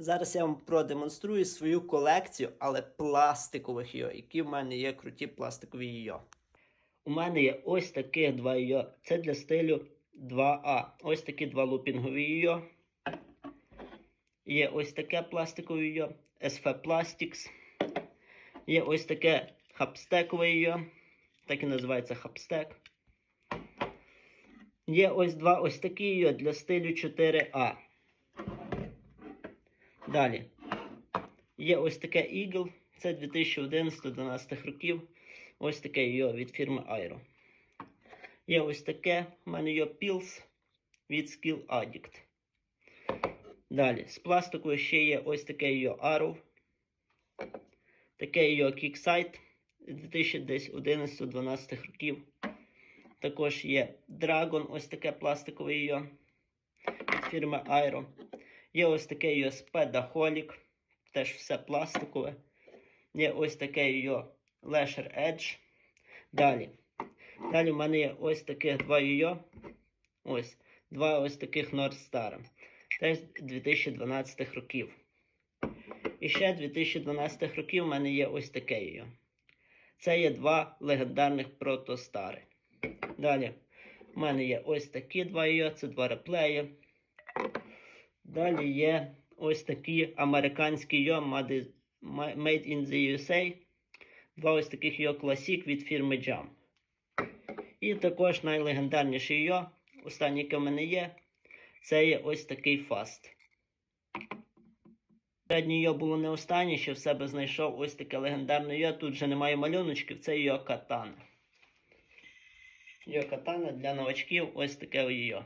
Зараз я вам продемонструю свою колекцію, але пластикових йо, які в мене є круті пластикові йо. У мене є ось таких два йо. Це для стилю 2А. Ось такі два лупінгові йо. Є ось таке пластикове йо. SV Plastics. Є ось таке хапстекове йо. Так і називається хапстек. Є ось два ось такі йо для стилю 4А. Далі. Є ось таке Eagle. Це 2011-12 років. Ось таке йо від фірми Aero. Є ось таке. У мене йо Pills від Skill Addict. Далі. З пластику ще є ось таке йо Arrow. Таке йо Kickside 2011-12 років. Також є Dragon, ось таке пластикове йо від фірми Aero. Є ось таке йо Spedaholic, теж все пластикове. Є ось таке йо Lasher Edge. Далі. Далі в мене є ось таких два йо. Ось. Два ось таких North Star. Теж 2012 років. І ще 2012 років в мене є ось таке йо. Це є два легендарних протостари. Далі. У мене є ось такі два йо, це два реплеї. Далі є ось такі американські йо Made in the USA. Два ось таких йо Classic від фірми Jam. І також найлегендарніший йо, останній, яке в мене є, це є ось такий Fast. Переднє йо було не останнє, що в себе знайшов ось таке легендарне йо. Тут вже немає малюночків, це йо Катана. Йо Катана для новачків ось таке йо.